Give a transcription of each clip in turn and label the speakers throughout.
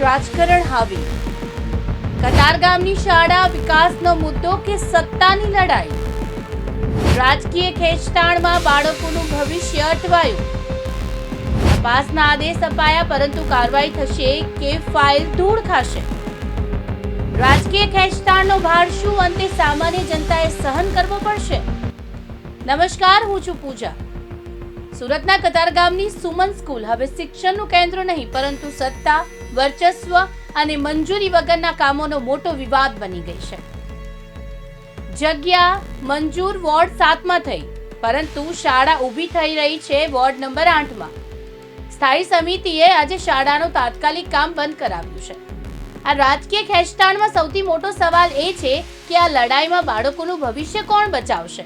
Speaker 1: રાજકારણ હાવી. કતારગામની શાળા વિકાસનો મુદ્દો કે સત્તાની લડાઈ? રાજકીય ખેંચતાણમાં બાળકોનું ભવિષ્ય અટવાયું. તપાસના આદેશ અપાયા, પરંતુ કાર્યવાહી થશે કે ફાઇલ ધૂળ ખાશે? રાજકીય ખેંચતાણનો ભાર શું? અંતે સામાન્ય જનતાએ સહન કરવો પડશે? નમસ્કાર, હું છું પૂજા. સુરતના કતાર ગામની સુમન સ્કૂલ. હવે શિક્ષણનું કેન્દ્ર નહીં, પરંતુ સત્તા વર્ચસ્વ અને મંજૂરી વગરના કામોનો મોટો વિવાદ બની ગઈ છે. જગ્યા મંજૂર વોર્ડ સાતમાં થઈ, પરંતુ શાળા ઊભી થઈ રહી છે વોર્ડ નંબર આઠમાં. સ્થાયી સમિતિએ આજે શાળાનું તાત્કાલિક કામ બંધ કરાવ્યું છે. આ રાજકીય ખેંચતાણમાં સૌથી મોટો સવાલ એ છે કે આ લડાઈમાં બાળકોનું ભવિષ્ય કોણ બચાવશે?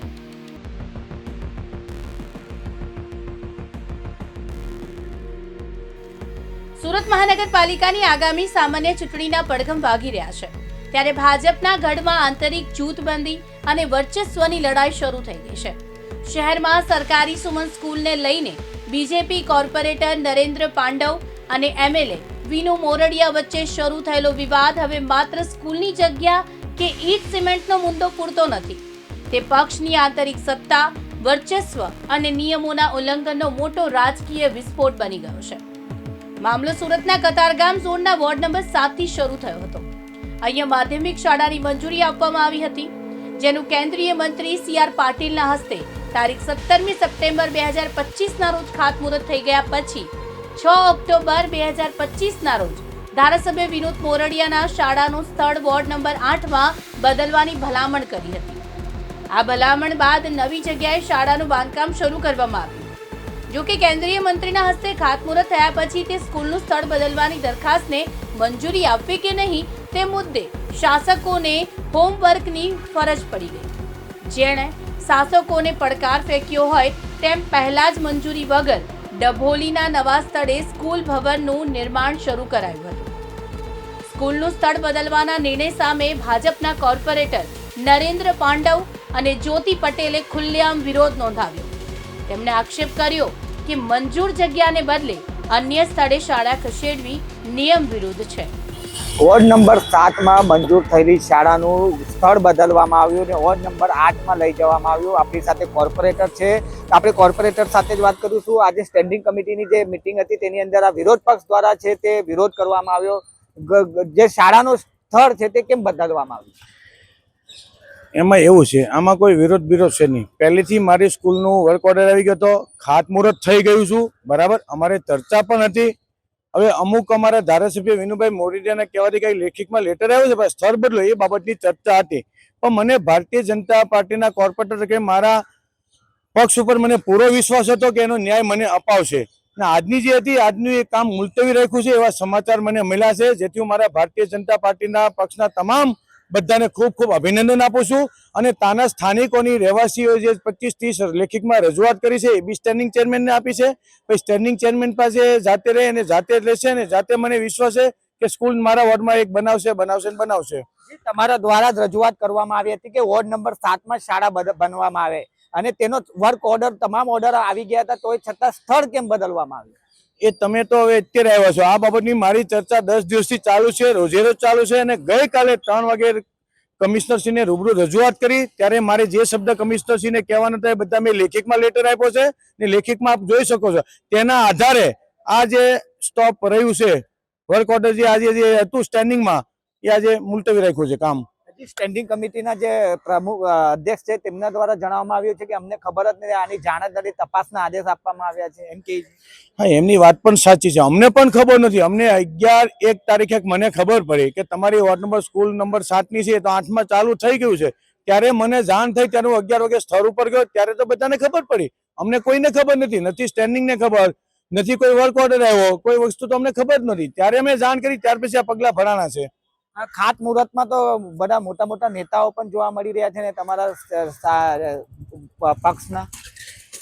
Speaker 1: સુરત મહાનગરપાલિકાની આગામી સામાન્ય ચૂંટણીના પડઘમ વાગી રહ્યા છે. ત્યારે ભાજપના ગઢમાં આંતરિક જૂથબંધી અને વર્ચસ્વની લડાઈ શરૂ થઈ ગઈ છે. શહેરમાં સરકારી સુમન સ્કૂલને લઈને બીજેપી કોર્પોરેટર નરેન્દ્ર પાંડવ અને એમએલએ વિનુ મોરડિયા વચ્ચે શરૂ થયેલો વિવાદ હવે માત્ર સ્કૂલની જગ્યા કે ઈટ સિમેન્ટનો મુદ્દો પૂરતો નથી. તે પક્ષની આંતરિક સત્તા, વર્ચસ્વ અને નિયમોના ઉલ્લંઘનનો મોટો રાજકીય વિસ્ફોટ બની ગયો છે. મામલો સુરતના કતારગામ ઝોનના વોર્ડ નંબર સાતથી શરૂ થયો હતો. અહીંયા માધ્યમિક શાળાની મંજૂરી આપવામાં આવી હતી, જેનું કેન્દ્રીય મંત્રી સી આર પાટીલના હસ્તે તારીખ સત્તરમી સપ્ટેમ્બર બે હજાર પચીસના રોજ ખાતમુહૂર્ત થઈ ગયા પછી છ ઓક્ટોબર બે હજાર પચીસના રોજ ધારાસભ્ય વિનોદ મોરડિયાના શાળાનું સ્થળ વોર્ડ નંબર આઠમાં બદલવાની ભલામણ કરી હતી. આ ભલામણ બાદ નવી જગ્યાએ શાળાનું બાંધકામ શરૂ કરવામાં આવ્યું. જો કે કેન્દ્રીય મંત્રીના હસ્તે ખાતમુહૂર્ત થયા પછી તે સ્કૂલનું સ્થળ બદલવાની દરખાસ્તને મંજૂરી આપવી કે નહીં તે મુદ્દે શાસકોને હોમવર્કની ફરજ પડી ગઈ. જેણે શાસકોને પડકાર ફેંક્યો હોય તેમ પહેલા જ મંજૂરી વગર ડભોલીના નવા સ્થળે સ્કૂલ ભવનનું નિર્માણ શરૂ કરાયું હતું. સ્કૂલનું સ્થળ બદલવાના નિર્ણય સામે ભાજપના કોર્પોરેટર નરેન્દ્ર પાંડવ અને જ્યોતિ પટેલે ખુલ્લેઆમ વિરોધ નોંધાવ્યો. તેમણે આક્ષેપ કર્યો કે મંજૂર જગ્યાને બદલે અન્ય સ્થળે શાળા ખસેડવી નિયમ વિરુદ્ધ છે.
Speaker 2: વોર્ડ નંબર સાતમાં મંજૂર થયેલી શાળાનું સ્થળ બદલવામાં આવ્યું અને વોર્ડ નંબર આઠમાં લઈ જવામાં આવ્યું. આપણી સાથે કોર્પોરેટર છે. આપણે કોર્પોરેટર સાથે જ વાત કરીશું આજે સ્ટેન્ડિંગ કમિટીની જે મિટિંગ હતી તેની અંદર આ વિરોધ પક્ષ દ્વારા છે તે વિરોધ કરવામાં આવ્યો. જે શાળાનું સ્થળ છે તે કેમ બદલવામાં આવ્યું?
Speaker 3: એમાં એવું છે, આમાં કોઈ વિરોધ વિરોધ છે નહીં. પહેલેથી મારી સ્કૂલનું વર્ક ઓર્ડર આવી ગયો હતો ખાતમુહૂર્ત થઈ ગયું છું, બરાબર? અમારે ચર્ચા પણ હતી. હવે અમુક અમારા ધારાસભ્ય વિનુભાઈ મોરડિયાના કહેવાથી કઈ લેખિકમાં લેટર આવ્યો છે ભાઈ સ્થળ બદલો, એ બાબતની ચર્ચા હતી. પણ મને ભારતીય જનતા પાર્ટીના કોર્પોરેટર કે મારા પક્ષ ઉપર મને પૂરો વિશ્વાસ હતો કે એનો ન્યાય મને અપાવશે. અને આજની જે હતી, આજનું એ કામ મુલતવી રાખ્યું છે એવા સમાચાર મને મળ્યા છે, જેથી હું મારા ભારતીય જનતા પાર્ટીના પક્ષના તમામ બધાને ખૂબ ખૂબ અભિનંદન આપું છું. અને તાના સ્થાનિકોની રહેવાસીઓ જે પચીસ ત્રીસ લેખિતમાં રજૂઆત કરી છે, એ બી સ્ટેન્ડિંગ ચેરમેનને આપી છે. પછી સ્ટેન્ડિંગ ચેરમેન પાસે જાતે રહે અને જાતે જ લેશે અને જાતે મને વિશ્વાસ છે કે સ્કૂલ મારા વોર્ડમાં એક બનાવશે બનાવશે ને બનાવશે.
Speaker 2: તમારા દ્વારા જ રજૂઆત કરવામાં આવી હતી કે વોર્ડ નંબર સાતમાં શાળા બનવામાં આવે. અને તેનો વર્ક ઓર્ડર તમામ ઓર્ડર આવી ગયા હતા, તોય છતાં સ્થળ કેમ બદલવામાં આવ્યું?
Speaker 3: એ તમે તો હવે અત્યારે આવ્યા છો. આ બાબતની મારી ચર્ચા દસ દિવસથી ચાલુ છે, રોજે રોજ ચાલુ છે અને ગઈકાલે ત્રણ વાગે કમિશનરશ્રીને રૂબરૂ રજૂઆત કરી. ત્યારે મારે જે શબ્દ કમિશનરશ્રીને કહેવાનો હતા એ બધા મેં લેખિતમાં લેટર આપ્યો છે ને લેખિતમાં આપ જોઈ શકો છો. તેના આધારે આ જે સ્ટોપ રહ્યું છે વર્ક ઓર્ડર જે આજે જે હતું સ્ટેન્ડિંગમાં એ આજે મુલતવી રાખ્યું છે કામ.
Speaker 2: હજી સ્ટેન્ડિંગ કમિટીના જે પ્રમુખ અધ્યક્ષ છે, તેમના દ્વારા જણાવવામાં આવ્યું છે કે અમને ખબર જ નથી, આની જાણ જ નથી તપાસના આદેશ આપવામાં આવ્યા છે. એમ કે
Speaker 3: હા, એમની વાત પણ સાચી છે. અમને પણ ખબર નથી. અમને અગિયાર એક તારીખે મને ખબર પડી કે તમારી વોર્ડ નંબર, સ્કૂલ નંબર સાતની છે તો આઠમાં ચાલુ થઈ ગયું છે. ત્યારે મને જાણ થઈ, ત્યારે હું અગિયાર વાગે સ્થળ ઉપર ગયો, ત્યારે તો બધાને ખબર પડી. અમને કોઈને ખબર નથી. નથી સ્ટેન્ડિંગને ખબર, નથી કોઈ વર્ક ઓર્ડર આવ્યો, કોઈ વસ્તુ તો અમને ખબર જ નથી. ત્યારે અમે જાણ કરી, ત્યાર પછી આ પગલાં ભરાણા છે.
Speaker 2: ખાત મુહૂર્તમાં તો બધા મોટા મોટા નેતાઓ પણ જોવા મળી રહ્યા છે ને તમારા પક્ષના.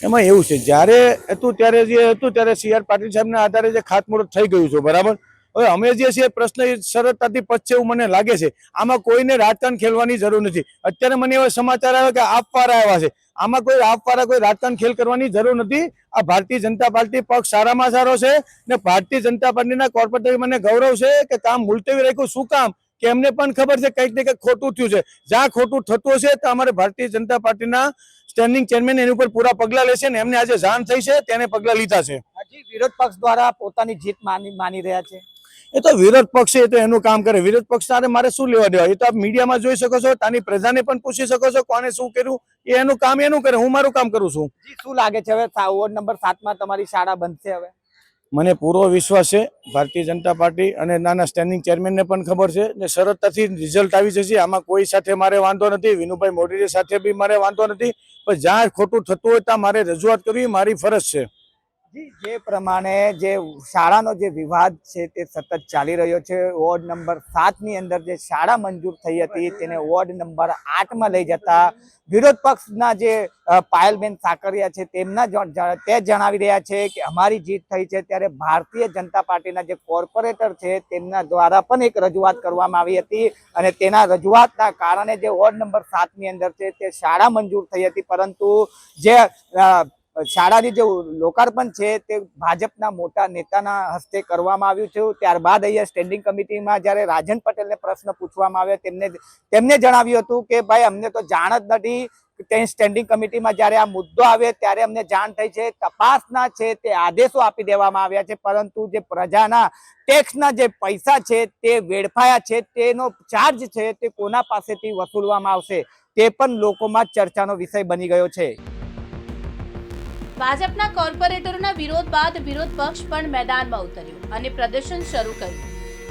Speaker 3: એમાં એવું છે, જ્યારે હતું ત્યારે જે હતું ત્યારે સી આર પાટીલ સાહેબના આધારે જે ખાતમુહૂર્ત થઈ ગયું છે, બરાબર? હવે અમે જે છે પ્રશ્ન એ સરળતાથી પચશે એવું મને લાગે છે. આમાં કોઈને રાજકારણ ખેલવાની જરૂર નથી. અત્યારે મને એવા સમાચાર આવ્યા કે આપવા આવ્યા છે. આમાં કોઈ આપવાળા કોઈ રાજકારણ ખેલ કરવાની જરૂર નથી. આ ભારતીય જનતા પાર્ટી પક્ષ સારામાં સારો છે ને ભારતીય જનતા પાર્ટીના કોર્પોરેટર મને ગૌરવ છે કે કામ મુલતવી રાખ્યું. શું કામ? કે એમને પણ ખબર છે કંઈક ને કંઈક ખોટું થયું છે. જ્યાં ખોટું થતું હશે તો અમારે ભારતીય જનતા પાર્ટીના સ્ટેન્ડિંગ ચેરમેન એની ઉપર પૂરા પગલા લેશે ને એમને આજે જાણ થઈ છે, તેને પગલા લીધા છે.
Speaker 2: વિરોધ પક્ષ દ્વારા પોતાની જીત માની માની રહ્યા છે.
Speaker 3: એ તો વિરોધ પક્ષ એ તો એનું કામ કરે. વિરોધ પક્ષ સાથે મારે શું લેવા દેવા? એ તો આપ મીડિયામાં જોઈ શકો છો તાની પ્રજાને પણ પૂછી શકો છો કોને શું કર્યું? એ એનું કામ એનું કરે. હું મારું કામ કરું છું.
Speaker 2: શું લાગે છે હવે? વોર્ડ નંબર સાતમાં તમારી શાળા બનશે હવે?
Speaker 3: મને પૂરો વિશ્વાસ છે ભારતીય જનતા પાર્ટી અને નાના સ્ટેન્ડિંગ ચેરમેનને પણ ખબર છે ને સરળતાથી રિઝલ્ટ આવી જશે. આમાં કોઈ સાથે મારે વાંધો નથી. વિનુભાઈ મોડીરી સાથે બી મારે વાંધો નથી. પણ જ્યાં ખોટું થતું હોય ત્યાં મારે રજૂઆત કરવી મારી ફરજ છે.
Speaker 2: જી પ્રમાણે જે શાળાનો જે વિવાદ છે તે સતત ચાલી રહ્યો છે. વોર્ડ નંબર સાતની અંદર જે શાળા મંજૂર થઈ હતી તેને વોર્ડ નંબર આઠમાં લઈ જતા વિરોધ પક્ષના જે પાયલબેન સાકરિયા છે તેમના તે જણાવી રહ્યા છે કે અમારી જીત થઈ છે ત્યારે ભારતીય જનતા પાર્ટીના જે કોર્પોરેટર છે તેમના દ્વારા પણ એક રજૂઆત કરવામાં આવી હતી અને તેના રજૂઆતના કારણે જે વોર્ડ નંબર સાતની અંદર છે તે શાળા મંજૂર થઈ હતી. પરંતુ જે શાળાની જે લોકાર્પણ છે તે ભાજપના મોટા નેતાના હસ્તે કરવામાં આવ્યું છે. ત્યારબાદ અહીંયા સ્ટેન્ડિંગ કમિટીમાં જ્યારે રાજન પટેલને પ્રશ્ન પૂછવામાં આવ્યો, તેમને તેમને જણાવ્યું હતું કે, ભાઈ, અમને તો જાણ જ નથી તે સ્ટેન્ડિંગ કમિટીમાં જ્યારે આ મુદ્દો આવે ત્યારે અમને જાણ થઈ છે, તપાસના છે, તે આદેશો આપી દેવામાં આવ્યા છે. પરંતુ જે પ્રજાના ટેક્સના જે પૈસા છે, તે વેડફાયા છે, તેનો ચાર્જ છે, તે કોના પાસેથી વસૂલવામાં આવશે, તે પણ લોકોમાં ચર્ચાનો વિષય બની ગયો છે.
Speaker 1: ભાજપના કોર્પોરેટરોના વિરોધ બાદ વિરોધ પક્ષ પણ મેદાનમાં ઉતર્યો અને પ્રદર્શન શરૂ કર્યું.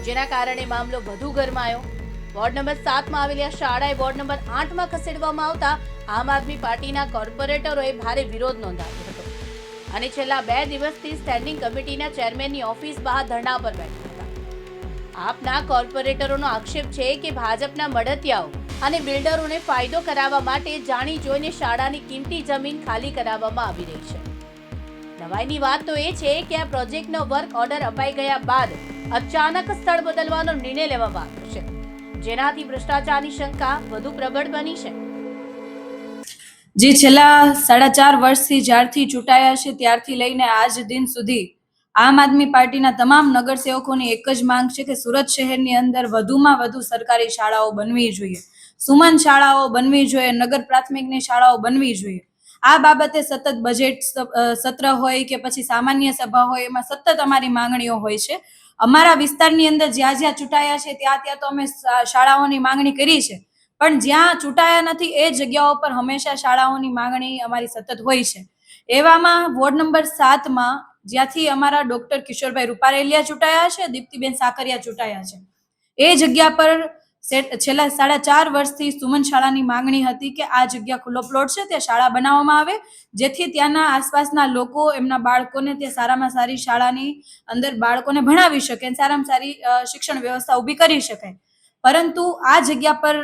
Speaker 1: જેના કારણે મામલો વધુ ગરમાયો. વોર્ડ નંબર સાતમાં આવેલી આ શાળાએ વોર્ડ નંબર આઠમાં ખસેડવામાં આવતા આમ આદમી પાર્ટીના કોર્પોરેટરોએ ભારે વિરોધ નોંધાવ્યો હતો. અને છેલ્લા બે દિવસથી સ્ટેન્ડિંગ કમિટીના ચેરમેનની ઓફિસ બહાર ધરણા પર બેઠા. આપના કોર્પોરેટરોનો આક્ષેપ છે કે ભાજપના મળતિયાઓ અને બિલ્ડરોને ફાયદો કરાવવા માટે જાણી જોઈને શાળાની કિંમતી જમીન ખાલી કરાવવામાં આવી રહી છે. નવાઈની વાત તો એ છે કે આ પ્રોજેક્ટનો વર્ક ઓર્ડર અપાઈ ગયા બાદ અચાનક સ્થળ બદલવાનો નિર્ણય લેવામાં આવ્યો છે. જેનાથી ભ્રષ્ટાચારની શંકા વધુ પ્રબળ બની છે.
Speaker 4: જે છેલ્લા સાડા ચાર વર્ષથી જ્યારથી ચૂંટાયા છે, ત્યારથી લઈને આજ દિન સુધી આમ આદમી પાર્ટીના તમામ નગરસેવકોની એક જ માંગ છે કે સુરત શહેરની અંદર વધુમાં વધુ સરકારી શાળાઓ બનવી જોઈએ. સુમન શાળાઓ બનવી જોઈએ, નગર પ્રાથમિકની શાળાઓ બનવી જોઈએ. આ બાબતે સતત બજેટ સત્ર હોય કે પછી સામાન્ય સભા હોય, એમાં સતત અમારી માંગણીઓ હોય છે. અમારા વિસ્તારની અંદર જ્યાં જ્યાં ચૂંટાયા છે, ત્યાં ત્યાં તો અમે શાળાઓની માંગણી કરી છે. પણ જ્યાં ચૂંટાયા નથી, એ જગ્યાઓ પર હંમેશા શાળાઓની માંગણી અમારી સતત હોય છે. એવામાં વોર્ડ નંબર સાતમાં જ્યાંથી અમારા ડોક્ટર કિશોરભાઈ રૂપારેલિયા ચૂંટાયા છે, દીપ્તિબેન સાકરિયા ચૂંટાયા છે. એ જગ્યા પર છેલ્લા સાડા ચાર વર્ષથી સુમન શાળાની માંગણી હતી કે આ જગ્યા ખુલ્લો પ્લોટ છે, ત્યાં શાળા બનાવવામાં આવે, જેથી ત્યાંના આસપાસના લોકો એમના બાળકોને ત્યાં સારામાં સારી શાળાની અંદર બાળકોને ભણાવી શકે સારામાં સારી શિક્ષણ વ્યવસ્થા ઊભી કરી શકાય પરંતુ આ જગ્યા પર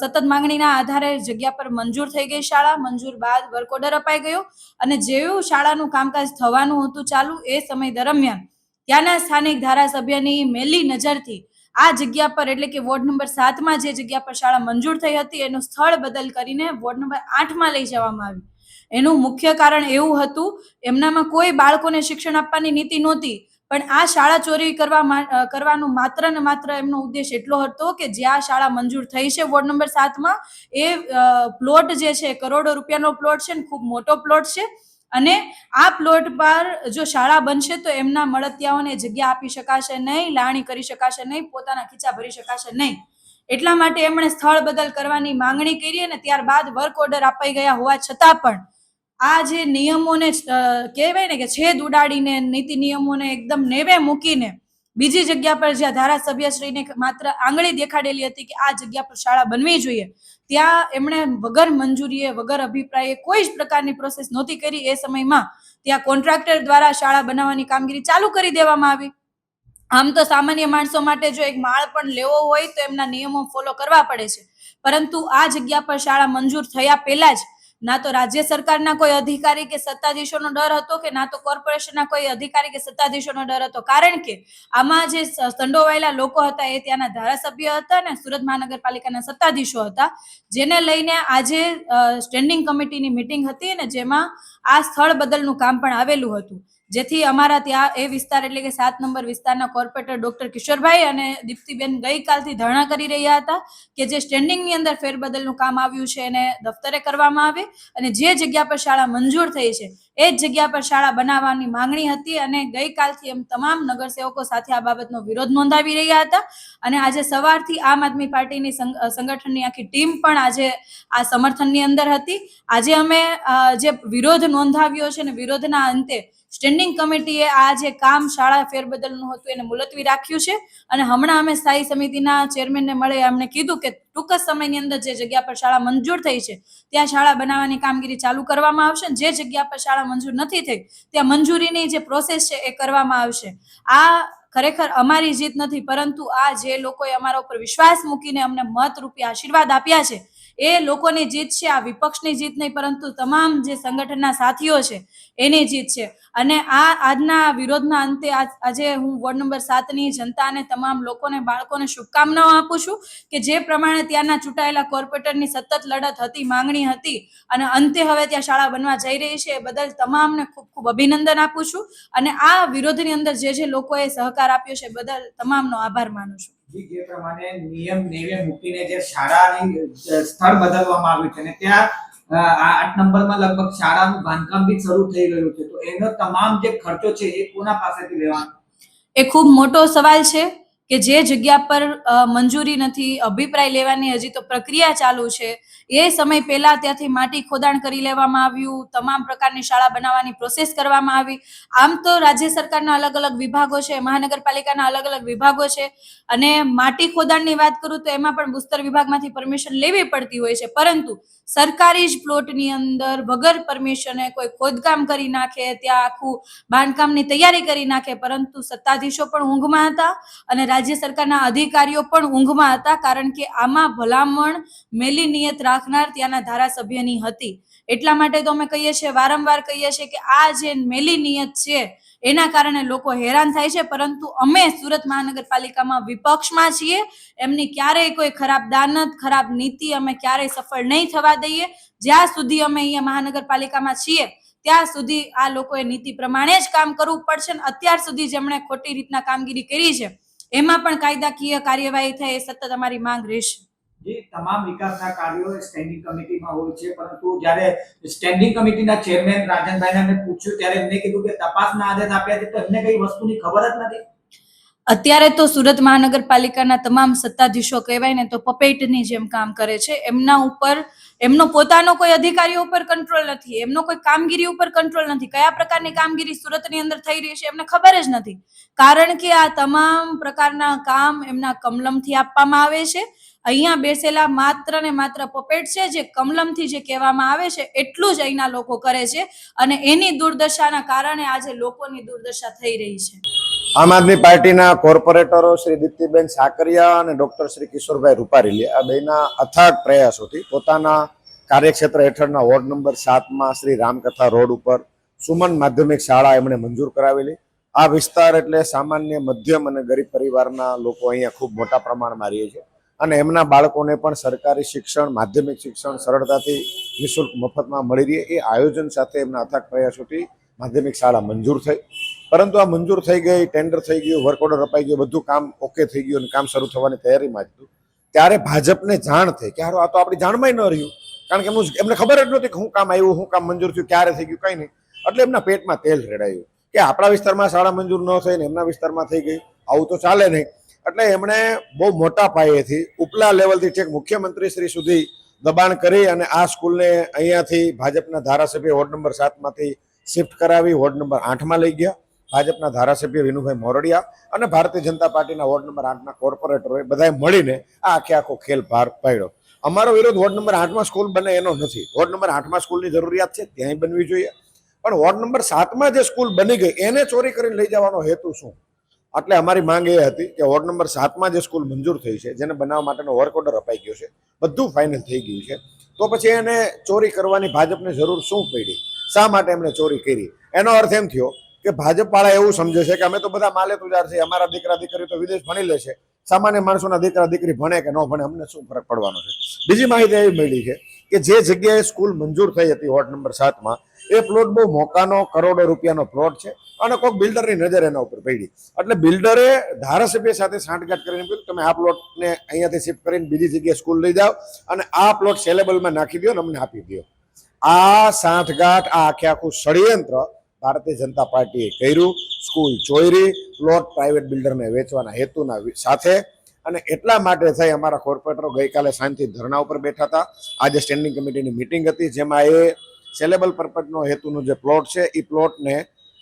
Speaker 4: સતત માંગણીના આધારે જગ્યા પર મંજૂર થઈ ગઈ શાળા, મંજૂર બાદ વર્ક ઓર્ડર અપાઈ ગયો અને જેવું શાળાનું કામકાજ થવાનું હતું ચાલુ એ સમય દરમિયાન, ત્યાંના સ્થાનિક ધારાસભ્યની મેલી નજરથી આ જગ્યા પર એટલે કે વોર્ડ નંબર સાતમાં જે જગ્યા પર શાળા મંજૂર થઈ હતી એનું સ્થળ બદલ કરીને વોર્ડ નંબર આઠમાં લઈ જવામાં આવી. એનું મુખ્ય કારણ એવું હતું, એમનામાં કોઈ બાળકોને શિક્ષણ આપવાની નીતિ નહોતી પણ આ શાળા ચોરી કરવા કરવાનું માત્ર ને માત્ર એમનો ઉદ્દેશ એટલો હતો કે જે આ શાળા મંજૂર થઈ છે વોર્ડ નંબર સાતમાં એ પ્લોટ જે છે, કરોડો રૂપિયાનો પ્લોટ છે ને ખૂબ મોટો પ્લોટ છે અને આ પ્લોટ પર જો શાળા બનશે તો એમના મળતિયાઓને જગ્યા આપી શકાશે નહીં, લાણી કરી શકાશે નહીં, પોતાના ખીચા ભરી શકાશે નહીં. એટલા માટે એમણે સ્થળ બદલ કરવાની માંગણી કરી અને ત્યારબાદ વર્ક ઓર્ડર અપાઈ ગયા હોવા છતાં પણ આ જે નિયમોને કહેવાય ને કે છેદ ઉડાડીને, નીતિ નિયમોને એકદમ નેવે મૂકીને બીજી જગ્યા પર જ્યાં ધારાસભ્યશ્રીને માત્ર આંગળી દેખાડેલી હતી કે આ જગ્યા પર શાળા બનવી જોઈએ, ત્યાં એમણે વગર મંજૂરીએ, વગર અભિપ્રાયે કોઈ જ પ્રકારની પ્રોસેસ નહોતી કરી. એ સમયમાં ત્યાં કોન્ટ્રાક્ટર દ્વારા શાળા બનાવવાની કામગીરી ચાલુ કરી દેવામાં આવી. આમ તો સામાન્ય માણસો માટે જો એક માળ પણ લેવો હોય તો એમના નિયમો ફોલો કરવા પડે છે. પરંતુ આ જગ્યા પર શાળા મંજૂર થયા પહેલા જ ના તો રાજ્ય સરકારના કોઈ અધિકારી કે સત્તાધીશોનો ડર હતો કે ના તો કોર્પોરેશનના કોઈ અધિકારી કે સત્તાધીશોનો ડર હતો? કારણ કે આમાં જે સંડોવાયેલા લોકો હતા એ ત્યાંના ધારાસભ્ય હતા ને સુરત મહાનગરપાલિકાના સત્તાધીશો હતા, જેને લઈને આજે સ્ટેન્ડિંગ કમિટીની મિટિંગ હતી ને જેમાં આ સ્થળ બદલનું કામ પણ આવેલું હતું. જેથી અમારા ત્યાં એ વિસ્તાર એટલે કે સાત નંબર વિસ્તારના કોર્પોરેટર ડોક્ટર કિશોરભાઈ અને દીપ્તિબેન ગઈકાલથી ધરણા કરી રહ્યા હતા કે જે સ્ટેન્ડિંગની અંદર ફેરબદલનું કામ આવ્યું છે એને દફતરે કરવામાં આવે અને જે જગ્યા પર શાળા મંજૂર થઈ છે, એ જ જગ્યા પર શાળા બનાવવાની માંગણી હતી અને ગઈકાલથી એમ તમામ નગરસેવકો સાથે આ બાબતનો વિરોધ નોંધાવી રહ્યા હતા. અને આજે સવારથી આમ આદમી પાર્ટીની સંગ- સંગઠનની આખી ટીમ પણ આજે આ સમર્થનની અંદર હતી. આજે અમે જે વિરોધ નોંધાવ્યો છે અને વિરોધના અંતે સ્ટેન્ડિંગ કમિટીએ આ જે કામ શાળા ફેરબદલનું હતું એને મુલતવી રાખ્યું છે. અને હમણાં અમે સ્થાયી સમિતિના ચેરમેનને મળે અમને કીધું કે ટૂંક જ સમયની અંદર જે જગ્યા પર શાળા મંજૂર થઈ છે, ત્યાં શાળા બનાવવાની કામગીરી ચાલુ કરવામાં આવશે. જે જગ્યા પર શાળા મંજૂર નથી થઈ, ત્યાં મંજૂરીની જે પ્રોસેસ છે એ કરવામાં આવશે. આ ખરેખર અમારી જીત નથી, પરંતુ આ જે લોકોએ અમારા ઉપર વિશ્વાસ મૂકીને અમને મત રૂપી આશીર્વાદ આપ્યા છે એ લોકોની જીત છે, આ વિપક્ષની જીત નહીં, પરંતુ તમામ જે સંગઠનના સાથીઓ છે, એની જીત છે. અને આ આજના વિરોધના અંતે આજે હું વોર્ડ નંબર સાતની જનતાને તમામ લોકોને, બાળકોને શુભકામનાઓ આપું છું કે જે પ્રમાણે ત્યાંના ચૂંટાયેલા કોર્પોરેટરની સતત લડત હતી, માંગણી હતી અને અંતે હવે ત્યાં શાળા બનવા જઈ રહી છે, એ બદલ તમામને ખૂબ ખૂબ અભિનંદન આપું છું. અને આ વિરોધની અંદર જે જે લોકોએ સહકાર આપ્યો છે બદલ તમામનો આભાર માનું છું.
Speaker 2: જી, પ્રમાણે નિયમ નેવે મૂકીને જે શાળાની સ્થળ બદલવામાં આવ્યું છે અને ત્યાં આઠ નંબરમાં લગભગ શાળાનું બાંધકામ બી શરૂ થઈ ગયું છે. તો એનો તમામ જે ખર્ચો છે એ કોના પાસેથી લેવાનો?
Speaker 4: એ ખૂબ મોટો સવાલ છે. કે જે જગ્યા પર મંજૂરી નથી, અભિપ્રાય લેવાની હજી તો પ્રક્રિયા ચાલુ છે, એ સમય પહેલા ત્યાંથી માટી ખોદાણ કરી લેવામાં આવ્યું, તમામ પ્રકારની શાળા બનાવવાની પ્રોસેસ કરવામાં આવી. આમ તો રાજ્ય સરકારના અલગ અલગ વિભાગો છે, મહાનગરપાલિકાના અલગ અલગ વિભાગો છે, અને માટી ખોદાણની વાત કરું તો એમાં પણ ભૂસ્તર વિભાગમાંથી પરમિશન લેવી પડતી હોય છે, પરંતુ સરકારી જ પ્લોટની અંદર વગર પરમિશને કોઈ ખોદકામ કરી નાખે, ત્યાં આખું બાંધકામની તૈયારી કરી નાખે, પરંતુ સત્તાધીશો પણ ઊંઘમાં હતા અને રાજ્ય સરકારના અધિકારીઓ પણ ઊંઘમાં હતા કારણ કે આમાં ભલામણ મેલી નિયત રાખનાર ત્યાંના ધારાસભ્યની હતી. એટલા માટે તો અમે કહીએ છીએ, વારંવાર કહીએ છીએ કે આ જે મેલી નિયત છે, એના કારણે લોકો હેરાન થાય છે, પરંતુ અમે સુરત મહાનગરપાલિકામાં વિપક્ષમાં છીએ, એમની ક્યારેય કોઈ ખરાબ દાનત, ખરાબ નીતિ અમે ક્યારેય સફળ નહીં થવા દઈએ. જ્યાં સુધી અમે અહીંયા મહાનગરપાલિકામાં છીએ, ત્યાં સુધી આ લોકોએ નીતિ પ્રમાણે જ કામ કરવું પડશે અત્યાર સુધી જેમણે ખોટી રીતના કામગીરી કરી છે એમાં પણ કાયદાકીય કાર્યવાહી થાય એ સતત અમારી માંગ રહેશે.
Speaker 2: જે તમામ વિકાસના કાર્યો સ્ટેન્ડિંગ કમિટીમાં હોય છે, પરંતુ જ્યારે સ્ટેન્ડિંગ કમિટીના ચેરમેન રાજનભાઈને પૂછ્યું, ત્યારે એમને કીધું કે તપાસના આદેશ આપ્યા છે, તો એમને કઈ વસ્તુની ખબર જ નથી.
Speaker 4: અત્યારે તો સુરત મહાનગરપાલિકાના તમામ સત્તાધીશો કહેવાય ને તો પપેટની જેમ કામ કરે છે. એમના ઉપર, એમનો પોતાનો કોઈ અધિકારીઓ ઉપર કંટ્રોલ નથી. એમનો કોઈ કામગીરી ઉપર કંટ્રોલ નથી. કયા પ્રકારની કામગીરી સુરતની અંદર થઈ રહી છે એમને ખબર જ નથી. કારણ કે આ તમામ પ્રકારના કામ એમના કમલમથી આપવામાં આવે છે. અહીંયા બેસેલા માત્ર ને માત્ર પપેટ છે જે કમલમથી જે કહેવામાં આવે છે એટલું જ અહીંના લોકો કરે છે અને એની દુર્દશાના કારણે આજે લોકોની દુર્દશા થઈ રહી છે.
Speaker 5: આમ આદમી પાર્ટીના કોર્પોરેટરો શ્રી દીપ્તિબેન સાકરિયા અને ડોક્ટર શ્રી કિશોરભાઈ રૂપારેલી આ બેના અથાગ પ્રયાસોથી પોતાના કાર્યક્ષેત્ર હેઠળના વોર્ડ નંબર સાતમાં શ્રી રામકથા રોડ ઉપર સુમન માધ્યમિક શાળા એમણે મંજૂર કરાવેલી. આ વિસ્તાર એટલે સામાન્ય મધ્યમ અને ગરીબ પરિવારના લોકો અહીંયા ખૂબ મોટા પ્રમાણમાં રહે છે. અને એમના બાળકોને પણ સરકારી શિક્ષણ, માધ્યમિક શિક્ષણ સરળતાથી નિઃશુલ્ક મફતમાં મળી રહે. એ આયોજન સાથે એમના અથાગ પ્રયાસોથી માધ્યમિક શાળા મંજૂર થઈ. પરંતુ આ મંજૂર થઈ ગઈ ટેન્ડર થઈ ગયું વર્ક ઓર્ડર અપાઈ ગયો, બધું કામ ઓકે થઈ ગયું અને કામ શરૂ થવાની તૈયારીમાં જ હતું ત્યારે ભાજપને જાણ થઈ કે આ તો આપણી જાણમાં ન રહ્યું. કારણ કે એમનું એમને ખબર જ નહોતી કે હું કામ આવ્યું, હું કામ મંજૂર થયું, ક્યારે થઈ ગયું, કંઈ નહીં. એટલે એમના પેટમાં તેલ રેડાયું કે આપણા વિસ્તારમાં શાળા મંજૂર ન થઈ ને એમના વિસ્તારમાં થઈ ગઈ. આવું તો ચાલે નહીં. એટલે એમણે બહુ મોટા પાયેથી, ઉપલા લેવલથી છેક મુખ્યમંત્રી શ્રી સુધી દબાણ કરી અને આ સ્કૂલને અહીંયાથી ભાજપના ધારાસભ્ય વોર્ડ નંબર સાતમાંથી શિફ્ટ કરાવી, વોર્ડ નંબર આઠમાં લઈ ગયા. ભાજપના ધારાસભ્ય વિનુભાઈ મોરડિયા અને ભારતીય જનતા પાર્ટીના વોર્ડ નંબર આઠના કોર્પોરેટરોએ બધાએ મળીને આ આખે આખો ખેલ ભાર પાડ્યો. અમારો વિરોધ વોર્ડ નંબર આઠમાં સ્કૂલ બને એનો નથી. વોર્ડ નંબર આઠમાં સ્કૂલની જરૂરિયાત છે, ત્યાંય બનવી જોઈએ. પણ વોર્ડ નંબર સાતમાં જે સ્કૂલ બની ગઈ, એને ચોરી કરીને લઈ જવાનો હેતુ શું? એટલે અમારી માંગ એ હતી કે વોર્ડ નંબર સાતમાં જે સ્કૂલ મંજૂર થઈ છે, જેને બનાવવા માટેનો વર્ક ઓર્ડર અપાઈ ગયો છે, બધું ફાઇનલ થઈ ગયું છે. તો પછી એને ચોરી કરવાની ભાજપને જરૂર શું પડી? શા માટે એમણે ચોરી કરી? એનો અર્થ એમ થયો કે ભાજપ વાળા એવું સમજે છે કે અમે તો બધા માલે તુજાર છે અમારા દીકરા દીકરી તો વિદેશ ભણી લે છે. સામાન્ય માણસોના દીકરા દીકરી ભણે કે ન ભણે, અમને શું ફરક પડવાનો છે? બીજી માહિતી એવી મળી છે કે જે જગ્યાએ સ્કૂલ મંજૂર થઈ હતી વોર્ડ નંબર સાતમાં, એ પ્લોટ બહુ મોકાનો કરોડો રૂપિયાનો પ્લોટ છે અને કોઈક બિલ્ડરની નજર એના ઉપર પડી. એટલે બિલ્ડરે ધારાસભ્ય સાથે સાંઠગાંઠ કરીને કીધું, તમે આ પ્લોટને અહીંયાથી શિફ્ટ કરીને બીજી જગ્યાએ સ્કૂલ લઈ જાઓ અને આ પ્લોટ સેલેબલમાં નાખી દો અને અમને આપી દો આ સાંઠગાંઠ, આ આખે આખું ષડયંત્ર ભારતીય જનતા પાર્ટીએ કર્યું, સ્કૂલ ચોરી, પ્લોટ પ્રાઇવેટ બિલ્ડરને વેચવાના હેતુના સાથે. અને એટલા માટે થઈ અમારા કોર્પોરેટરો ગઈકાલે શાંતિ ધરણા ઉપર બેઠા હતા. આજે સ્ટેન્ડિંગ કમિટીની મિટિંગ હતી, જેમાં એ સેલેબલ પર્પઝનો હેતુનો જે પ્લોટ છે એ પ્લોટને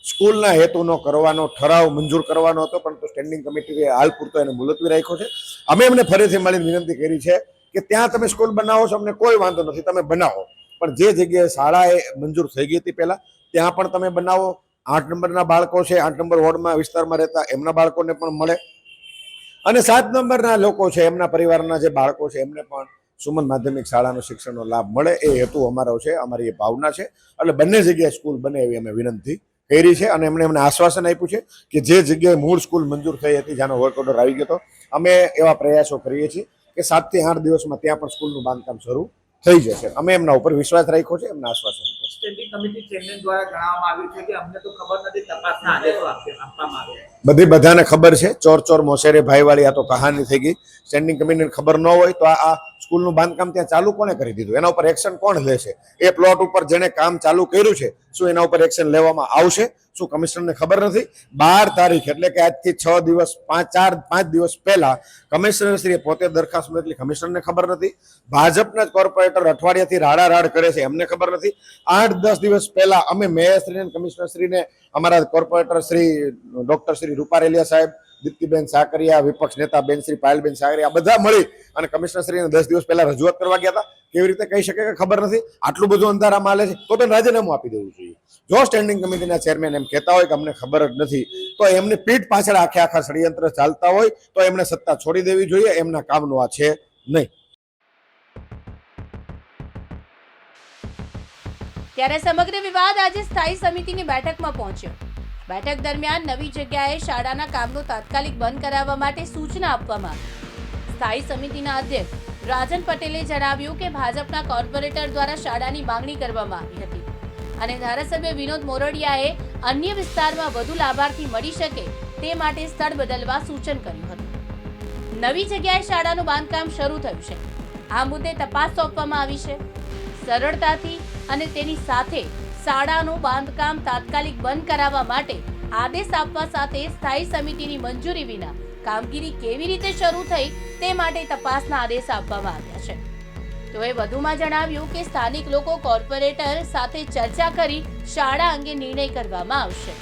Speaker 5: સ્કૂલના હેતુનો કરવાનો, ઠરાવ મંજૂર કરવાનો હતો, પરંતુ સ્ટેન્ડિંગ કમિટીએ હાલ પૂરતો એને મુલતવી રાખ્યો છે. અમે એમને ફરીથી મળીને વિનંતી કરી છે કે ત્યાં તમે સ્કૂલ બનાવો છો, અમને કોઈ વાંધો નથી, તમે બનાવો. પણ જે જગ્યાએ શાળા એ મંજૂર થઈ ગઈ હતી પહેલા ત્યાં પણ તમે બનાવો. આઠ નંબરના બાળકો છે, આઠ નંબર વોર્ડમાં વિસ્તારમાં રહેતા એમના બાળકોને પણ મળે. અને સાત નંબરના લોકો છે, એમના પરિવારના જે બાળકો છે, એમને પણ સુમન માધ્યમિક શાળાનો શિક્ષણનો લાભ મળે. એ હેતુ અમારો છે, અમારી એ ભાવના છે. એટલે બંને જગ્યાએ સ્કૂલ બને એવી અમે વિનંતી કરી છે અને એમણે એમને આશ્વાસન આપ્યું છે કે જે જગ્યાએ મૂળ સ્કૂલ મંજૂર થઈ હતી, જ્યાંનો વર્ક ઓર્ડર આવી ગયો હતો, અમે એવા પ્રયાસો કરીએ છીએ કે સાતથી આઠ દિવસમાં ત્યાં પણ સ્કૂલનું બાંધકામ શરૂ થઈ જશે. અમે એમના ઉપર વિશ્વાસ રાખ્યો છે એમના આશ્વાસન
Speaker 2: સ્ટેન્ડિંગ કમિટી ચેરમેન દ્વારા જણાવવામાં આવ્યું છે કે અમને તો ખબર નથી તપાસના આદેશો આપવામાં આવ્યા
Speaker 5: બધી બધાને ખબર છે. ચોર ચોર મોસેરે ભાઈવાળી આ તો કહાની થઈ ગઈ. સ્ટેન્ડિંગ કમિટીને ખબર ન હોય તો આ સ્કૂલનું બાંધકામ ત્યાં ચાલુ કોને કરી દીધું? એના ઉપર એક્શન કોણ લેશે? એ પ્લોટ ઉપર જેને કામ ચાલુ કર્યું છે, શું એના ઉપર એક્શન લેવામાં આવશે? શું કમિશનરને ખબર નથી? બાર તારીખ, એટલે કે આજથી છ દિવસ, પાંચ, ચાર, પાંચ દિવસ પહેલા કમિશનરશ્રીએ પોતે દરખાસ્ત મોકલી. કમિશનરને ખબર નથી? ભાજપના જ કોર્પોરેટર અઠવાડિયાથી રાડા રાડ કરે છે, એમને ખબર નથી? આઠ, દસ દિવસ પહેલા અમે મેયરશ્રીને કમિશનરશ્રીને, અમારા કોર્પોરેટર શ્રી, ડોક્ટર શ્રી રૂપારેલિયા સાહેબ દીપ્તિબેન સાકરિયા, વિપક્ષ નેતા બેન શ્રી પાયલબેન સાકરિયા, બધા મળી અને કમિશનરશ્રીને દસ દિવસ પહેલા રજૂઆત કરવા ગયા હતા. કેવી રીતે કહી શકે કે ખબર નથી? આટલું બધું અંધારામાં હાલે છે, તો તેને રાજીનામું આપી દેવું જોઈએ. જો સ્ટેન્ડિંગ કમિટીના ચેરમેન એમ કહેતા હોય કે અમને ખબર જ નથી, તો એમની પીઠ પાછળ આખે આખા ષડયંત્ર ચાલતા હોય, તો એમને સત્તા છોડી દેવી જોઈએ, એમના કામનું આ છે નહીં.
Speaker 1: ત્યારે સમગ્ર વિવાદ આજે સ્થાયી સમિતિની બેઠકમાં પહોંચ્યો. બેઠક દરમિયાન નવી જગ્યાએ શાળાના કામનું તાત્કાલિક બંધ કરાવવા માટે સૂચના આપવામાં સ્થાયી સમિતિના અધ્યક્ષ રાજન પટેલે જણાવ્યું કે ભાજપના કોર્પોરેટર દ્વારા શાળાની માંગણી કરવામાં આવી હતી. અને ધારાસભ્ય વિનોદ મોરડિયાએ અન્ય વિસ્તારમાં વધુ લાભાર્થી મળી શકે તે માટે સ્થળ બદલવા સૂચન કર્યું હતું. નવી જગ્યાએ શાળાનું બાંધકામ શરૂ થયું છે. આ મુદ્દે તપાસ સોંપવામાં આવી છે. સરળતાથી અને તેની સાથે શાળાનું બાંધકામ તાત્કાલિક બંધ કરાવવા માટે આદેશ આપવા સાથે સ્થાયી સમિતિની મંજૂરી વિના કામગીરી કેવી રીતે શરૂ થઈ તે માટે તપાસના આદેશ આપવામાં આવ્યા છે. તેઓએ વધુમાં જણાવ્યું કે સ્થાનિક લોકો કોર્પોરેટર સાથે ચર્ચા કરી શાળા અંગે નિર્ણય કરવામાં આવશે.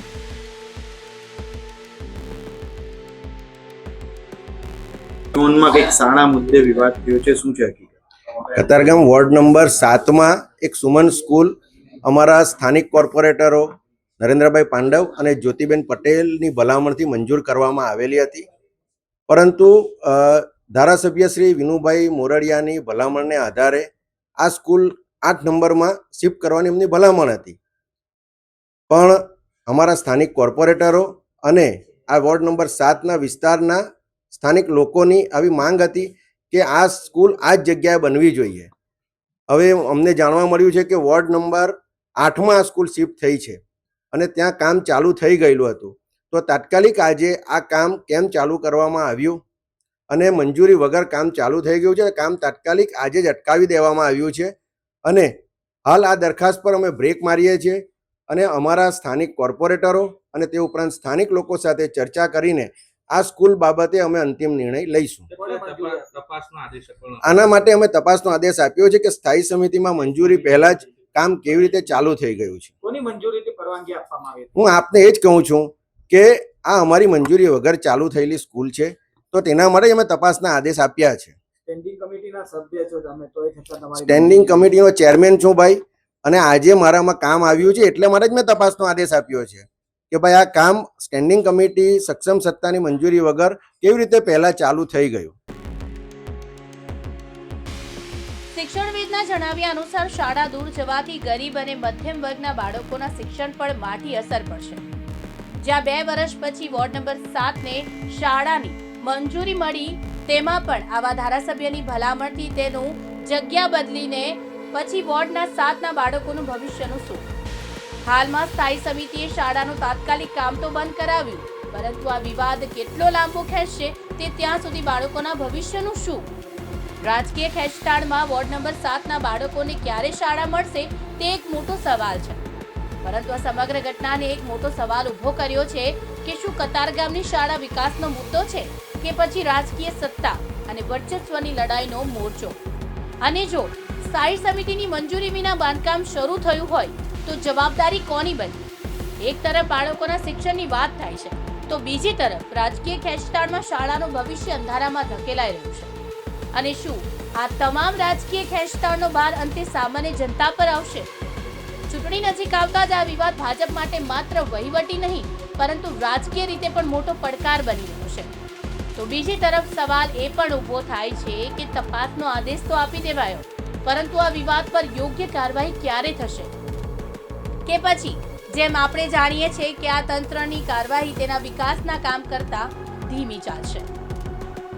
Speaker 6: નોંધમાં કંઈક શાળા મુદ્દે વિવાદ થયો છે શું છે હકીકત?
Speaker 7: કતારગામ વોર્ડ નંબર સાતમાં એક સુમન સ્કૂલ અમારા સ્થાનિક કોર્પોરેટરો નરેન્દ્રભાઈ પાંડવ અને જ્યોતિબેન પટેલની ભલામણથી મંજૂર કરવામાં આવેલી હતી. પરંતુ ધારાસભ્ય શ્રી વિનુભાઈ મોરડિયાની ભલામણને આધારે આ સ્કૂલ આઠ નંબરમાં શિફ્ટ કરવાની એમની ભલામણ હતી. પણ અમારા સ્થાનિક કોર્પોરેટરો અને આ વોર્ડ નંબર સાતના વિસ્તારના સ્થાનિક લોકોની આવી માંગ હતી કે આ સ્કૂલ આ જ જગ્યાએ બનવી જોઈએ. હવે અમને જાણવા મળ્યું છે કે વોર્ડ નંબર આઠમાં આ સ્કૂલ શિફ્ટ થઈ છે અને ત્યાં કામ ચાલુ થઈ ગયેલું હતું. તો તાત્કાલિક આજે આ કામ કેમ ચાલુ કરવામાં આવ્યું? અને મંજૂરી વગર કામ ચાલુ થઈ ગયું છે કામ તાત્કાલિક આજે જ અટકાવી દેવામાં આવ્યું છે. અને હાલ આ દરખાસ્ત પર અમે બ્રેક મારીએ છીએ અને અમારા સ્થાનિક કોર્પોરેટરો અને તે ઉપરાંત સ્થાનિક લોકો સાથે ચર્ચા કરીને આ સ્કૂલ બાબતે અમે અંતિમ નિર્ણય લઈશું. આના માટે અમે તપાસનો આદેશ આપ્યો છે કે સ્થાયી સમિતિમાં મંજૂરી પહેલા જ કામ કેવી રીતે ચાલુ થઈ ગયું છે.
Speaker 2: કોની મંજૂરીથી પરવાનગી આપવામાં આવી
Speaker 7: હું આપને એ જ કહું છું કે આ અમારી મંજૂરી વગર ચાલુ થયેલી સ્કૂલ છે તો તેના માટે અમે તપાસના આદેશ આપ્યા છે.
Speaker 2: સ્ટેન્ડિંગ કમિટીના સભ્ય છો તમે તો તમારી
Speaker 7: સ્ટેન્ડિંગ કમિટીનો ચેરમેન છું ભાઈ અને આજે મારામાં કામ આવ્યું છે એટલે માટે જ મેં તપાસનો આદેશ આપ્યો છે કે ભાઈ આ કામ સ્ટેન્ડિંગ કમિટી સક્ષમ સત્તાની મંજૂરી વગર કેવી રીતે પહેલા ચાલુ થઈ ગયું.
Speaker 1: શિક્ષણવિદના જણાવ્યા અનુસાર શાળા દૂર જવાથી ગરીબ અને મધ્યમ વર્ગના બાળકોના શિક્ષણ પર માઠી અસર પડશે. જ્યાં બે વર્ષ પછી વોર્ડ નંબર સાતને શાળાની મંજૂરી મળી, તેમાં પણ આવા ધારાસભ્યની ભલામણથી તેનું જગ્યા બદલીને પછી વોર્ડના સાતના બાળકોનું ભવિષ્યનું શું હાલમાં સ્થાયી સમિતિએ શાળાનું તાત્કાલિક કામ તો બંધ કરાવ્યું, પરંતુ આ વિવાદ કેટલો લાંબો ખેંચશે તે ત્યાં સુધી બાળકોના ભવિષ્યનું શું? રાજકીય ખેંચતાણમાં વોર્ડ નંબર સાતના બાળકોને ક્યારે શાળા મળશે, તે એક મોટો સવાલ છે. પરંતુ આ સમગ્ર ઘટનાને એક મોટો સવાલ ઊભો કર્યો છે કે શું કતારગામની શાળા વિકાસનો મુદ્દો છે કે પછી રાજકીય સત્તા અને વર્ચસ્વની લડાઈનો મોરચો? અને જો સ્થાયી સમિતિની મંજૂરી વિના બાંધકામ શરૂ થયું હોય, તો જવાબદારી કોની બની એક તરફ બાળકોના શિક્ષણની વાત થાય છે, તો બીજી તરફ રાજકીય ખેંચતાણમાં શાળાનું ભવિષ્ય અંધારામાં ધકેલાઈ રહ્યું છે. અને શું? આ તમામ રાજકીય ખેંચતાણનો ભાર અંતે સામાન્ય જનતા પર આવશે. ચૂંટણી નજીક આવતા જ આ વિવાદ ભાજપ માટે માત્ર વહીવટી નહીં, પરંતુ રાજકીય રીતે પણ મોટો પડકાર બની રહ્યો છે. તો બીજી તરફ સવાલ એ પણ ઊભો થાય છે કે તપાસનો આદેશ તો આપી દેવાયો, પરંતુ આ વિવાદ પર યોગ્ય કાર્યવાહી ક્યારે થશે? કે પછી, જેમ આપણે જાણીએ છીએ કે આ તંત્રની કાર્યવાહી તેના વિકાસના કામ કરતા ધીમી ચાલશે.